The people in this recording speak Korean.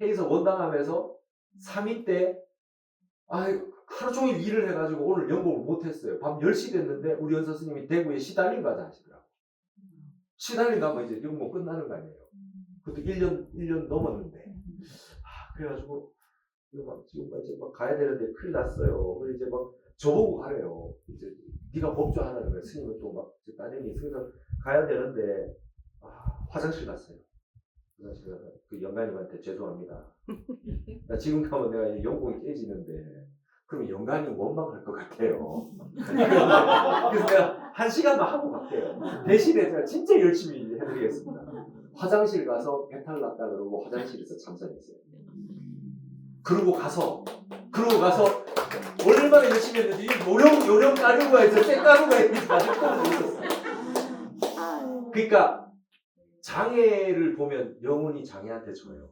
회의서 원당하면서 3위 때 아, 하루 종일 일을 해가지고 오늘 연봉을 못했어요. 밤 10시 됐는데 우리 연서 스님이 대구에 시달린 가자 하시더라고. 시달린 가면 이제 연봉 끝나는 거 아니에요. 그것도 1년, 1년 넘었는데. 아, 그래가지고 막 지금 막 이제 막 가야 되는데 큰일 났어요. 그래서 이제 막 저보고 가래요. 이제 네가 법조 하라는 거예요. 스님은 또 막 따님이 그래서 가야 되는데 아, 화장실 갔어요. 가서 그 영감님한테 죄송합니다. 나 지금 가면 내가 이 연봉이 깨지는데 그럼 영감이 원망할 것 같아요. 그래서 내가 한 시간만 하고 갈게요. 대신에 제가 진짜 열심히 해드리겠습니다. 화장실 가서 배탈 났다 그러고 화장실에서 참선했어요. 그러고 가서 그러고 가서 얼마나 열심히 했는지 이 요령 요령 가루가 있어 쇠 가루가 있는지 아직도 모르겠어요. 그러니까 장애를 보면 영혼이 장애한테 져요.